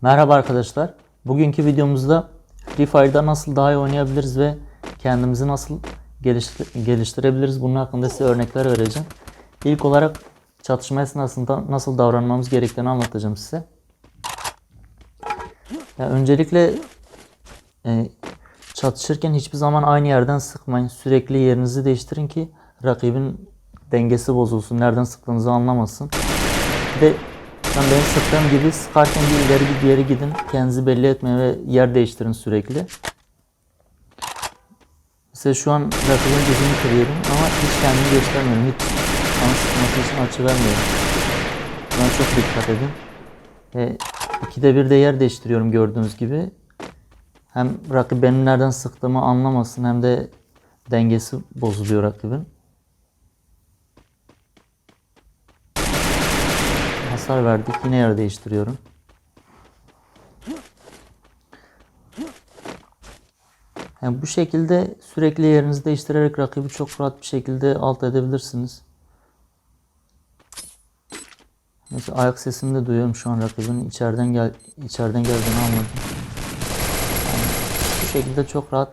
Merhaba arkadaşlar. Bugünkü videomuzda Free Fire'da nasıl daha iyi oynayabiliriz ve kendimizi nasıl geliştir- geliştirebiliriz bunun hakkında size örnekler vereceğim. İlk olarak çatışma esnasında nasıl davranmamız gerektiğini anlatacağım size. Ya öncelikle e, çatışırken hiçbir zaman aynı yerden sıkmayın. Sürekli yerinizi değiştirin ki rakibin dengesi bozulsun. Nereden sıktığınızı anlamasın. De sen benim sıktığım gibi sıkarken bir ileri bir geri gidin. Kendinizi belli etmeyin ve yer değiştirin sürekli. Mesela şu an rakibin gözünü kırıyorum ama hiç kendimi göstermiyorum. Hiç bana sıkması için açı vermiyorum. Buna çok dikkat edin. E, ikide bir de yer değiştiriyorum gördüğünüz gibi. Hem rakip benim nereden sıktığımı anlamasın hem de dengesi bozuluyor rakibin. Hasar verdik. Yine yer değiştiriyorum. Yani bu şekilde sürekli yerinizi değiştirerek rakibi çok rahat bir şekilde alt edebilirsiniz. Mesela ayak sesini de duyuyorum şu an rakibin içeriden gel içeriden geldiğini anladım. Şekilde çok rahat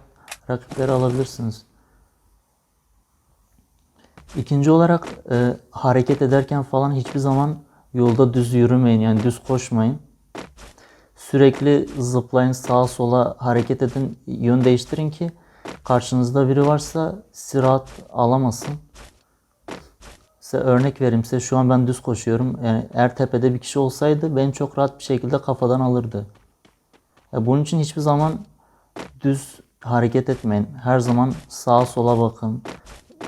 rakipleri alabilirsiniz. İkinci olarak e, hareket ederken falan hiçbir zaman yolda düz yürümeyin yani düz koşmayın. Sürekli zıplayın sağa sola hareket edin yön değiştirin ki karşınızda biri varsa sizi rahat alamasın. Size örnek vereyim size şu an ben düz koşuyorum. Yani eğer tepede bir kişi olsaydı beni çok rahat bir şekilde kafadan alırdı. Ya bunun için hiçbir zaman düz hareket etmeyin. Her zaman sağa sola bakın.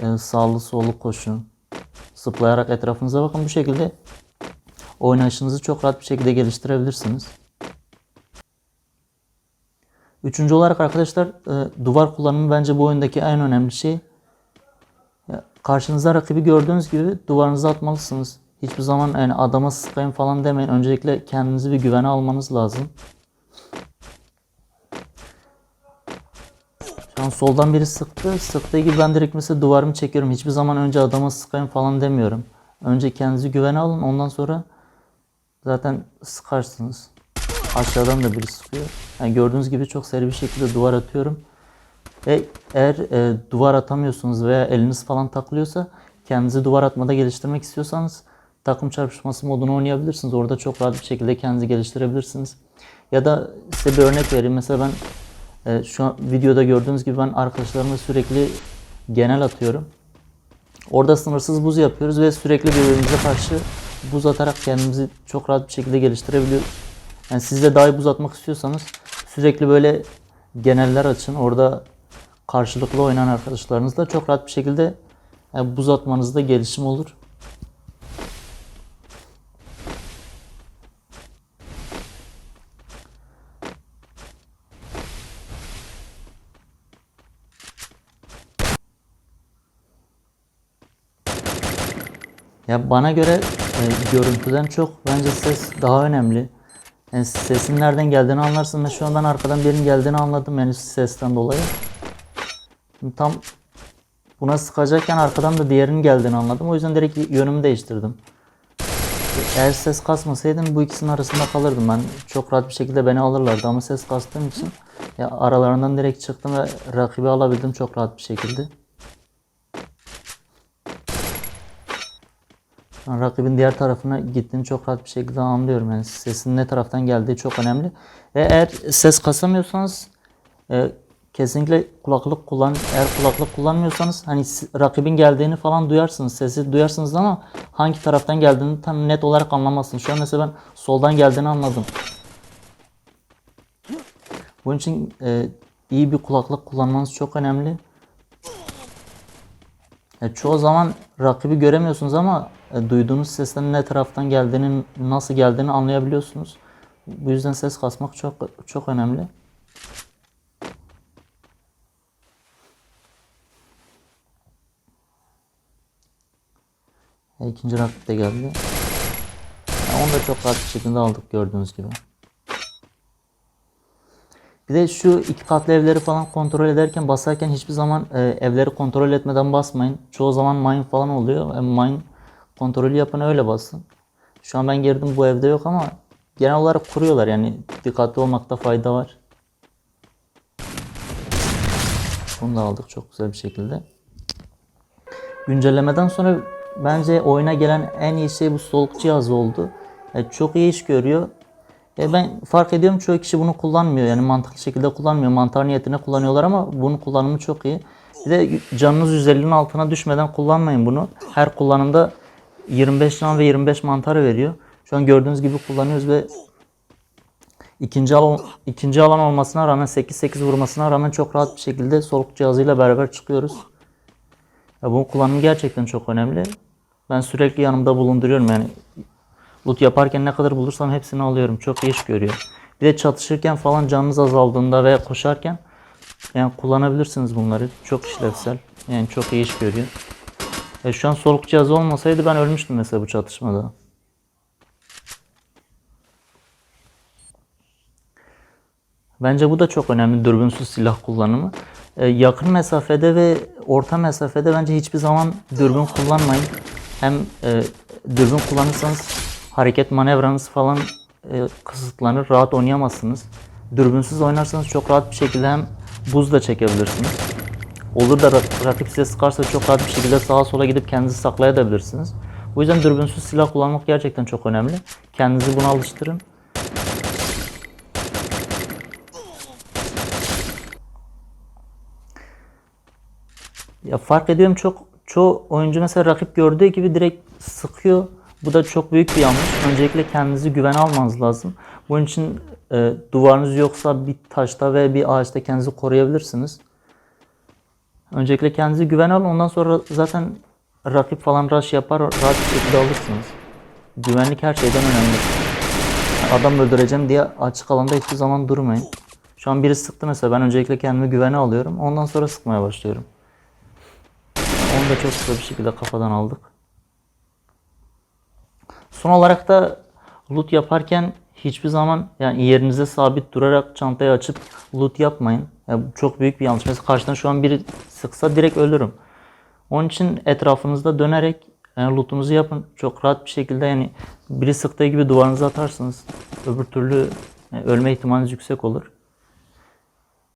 E, sağlı sollu koşun. Zıplayarak etrafınıza bakın. Bu şekilde oynayışınızı çok rahat bir şekilde geliştirebilirsiniz. Üçüncü olarak arkadaşlar e, duvar kullanımı bence bu oyundaki en önemli şey. Ya, karşınıza rakibi gördüğünüz gibi duvarınızı atmalısınız. Hiçbir zaman yani adama sıkayım falan demeyin. Öncelikle kendinizi bir güvene almanız lazım. An soldan biri sıktı. Sıktığı gibi ben direkt mesela duvarımı çekiyorum. Hiçbir zaman önce adama sıkayım falan demiyorum. Önce kendinizi güvene alın. Ondan sonra zaten sıkarsınız. Aşağıdan da biri sıkıyor. Yani gördüğünüz gibi çok seri bir şekilde duvar atıyorum. Ve eğer e, duvar atamıyorsunuz veya eliniz falan takılıyorsa kendinizi duvar atmada geliştirmek istiyorsanız takım çarpışması modunu oynayabilirsiniz. Orada çok rahat bir şekilde kendinizi geliştirebilirsiniz. Ya da size bir örnek vereyim. Mesela ben e, şu an videoda gördüğünüz gibi ben arkadaşlarımla sürekli genel atıyorum. Orada sınırsız buz yapıyoruz ve sürekli birbirimize karşı buz atarak kendimizi çok rahat bir şekilde geliştirebiliyoruz. Yani siz de daha iyi buz atmak istiyorsanız sürekli böyle geneller açın. Orada karşılıklı oynayan arkadaşlarınızla çok rahat bir şekilde yani buz atmanızda gelişim olur. Ya bana göre e, görüntüden çok bence ses daha önemli. Yani sesin nereden geldiğini anlarsın ve şu an ben arkadan birinin geldiğini anladım yani sesten dolayı. Şimdi tam buna sıkacakken arkadan da diğerinin geldiğini anladım. O yüzden direkt yönümü değiştirdim. Eğer ses kasmasaydım bu ikisinin arasında kalırdım ben. Çok rahat bir şekilde beni alırlardı ama ses kastığım için ya aralarından direkt çıktım ve rakibi alabildim çok rahat bir şekilde. An rakibin diğer tarafına gittiğini çok rahat bir şekilde anlıyorum. Yani sesin ne taraftan geldiği çok önemli. Ve eğer ses kasamıyorsanız e, kesinlikle kulaklık kullan. Eğer kulaklık kullanmıyorsanız hani rakibin geldiğini falan duyarsınız. Sesi duyarsınız ama hangi taraftan geldiğini tam net olarak anlamazsınız. Şu an mesela ben soldan geldiğini anladım. Bunun için e, iyi bir kulaklık kullanmanız çok önemli. E, çoğu zaman rakibi göremiyorsunuz ama e, duyduğunuz sesten ne taraftan geldiğini, nasıl geldiğini anlayabiliyorsunuz. Bu yüzden ses kasmak çok çok önemli. E, ikinci rakip de geldi. E, onu da çok rahat bir şekilde aldık gördüğünüz gibi. Bir de şu iki katlı evleri falan kontrol ederken basarken hiçbir zaman e, evleri kontrol etmeden basmayın. Çoğu zaman mine falan oluyor. E, mine kontrolü yapın öyle basın. Şu an ben girdim bu evde yok ama genel olarak kuruyorlar yani dikkatli olmakta fayda var. Bunu da aldık çok güzel bir şekilde. Güncellemeden sonra bence oyuna gelen en iyi şey bu soluk cihazı oldu. E, çok iyi iş görüyor. E, ben fark ediyorum çoğu kişi bunu kullanmıyor. Yani mantıklı şekilde kullanmıyor. Mantar niyetine kullanıyorlar ama bunun kullanımı çok iyi. Bir de canınız 150'nin altına düşmeden kullanmayın bunu. Her kullanımda 25 can ve 25 mantar veriyor. Şu an gördüğünüz gibi kullanıyoruz ve ikinci alan, ikinci alan olmasına rağmen 8-8 vurmasına rağmen çok rahat bir şekilde soluk cihazıyla beraber çıkıyoruz. Ya bunun kullanımı gerçekten çok önemli. Ben sürekli yanımda bulunduruyorum yani. Loot yaparken ne kadar bulursam hepsini alıyorum. Çok iş görüyor. Bir de çatışırken falan canınız azaldığında veya koşarken yani kullanabilirsiniz bunları. Çok işlevsel. Yani çok iyi iş görüyor. E şu an soluk cihazı olmasaydı ben ölmüştüm mesela bu çatışmada. Bence bu da çok önemli dürbünsüz silah kullanımı. Ee, yakın mesafede ve orta mesafede bence hiçbir zaman dürbün kullanmayın. Hem e, dürbün kullanırsanız hareket manevranız falan e, kısıtlanır, rahat oynayamazsınız. Dürbünsüz oynarsanız çok rahat bir şekilde hem buz da çekebilirsiniz. Olur da rak- rakip size sıkarsa çok rahat bir şekilde sağa sola gidip kendinizi saklayabilirsiniz. Bu yüzden dürbünsüz silah kullanmak gerçekten çok önemli. Kendinizi buna alıştırın. Ya fark ediyorum çok çoğu oyuncu mesela rakip gördüğü gibi direkt sıkıyor. Bu da çok büyük bir yanlış. Öncelikle kendinizi güvene almanız lazım. Bunun için e, duvarınız yoksa bir taşta ve bir ağaçta kendinizi koruyabilirsiniz. Öncelikle kendinizi güvene alın. Ondan sonra zaten rakip falan rush yapar. Rahat bir şekilde alırsınız. Güvenlik her şeyden önemli. Adam öldüreceğim diye açık alanda hiçbir zaman durmayın. Şu an biri sıktı mesela. Ben öncelikle kendimi güvene alıyorum. Ondan sonra sıkmaya başlıyorum. Onu da çok kısa bir şekilde kafadan aldık. Son olarak da loot yaparken hiçbir zaman yani yerinize sabit durarak çantayı açıp loot yapmayın. Yani çok büyük bir yanlış. Mesela karşıdan şu an biri sıksa direkt ölürüm. Onun için etrafınızda dönerek yani lootunuzu yapın. Çok rahat bir şekilde yani biri sıktığı gibi duvarınıza atarsınız. Öbür türlü yani ölme ihtimaliniz yüksek olur.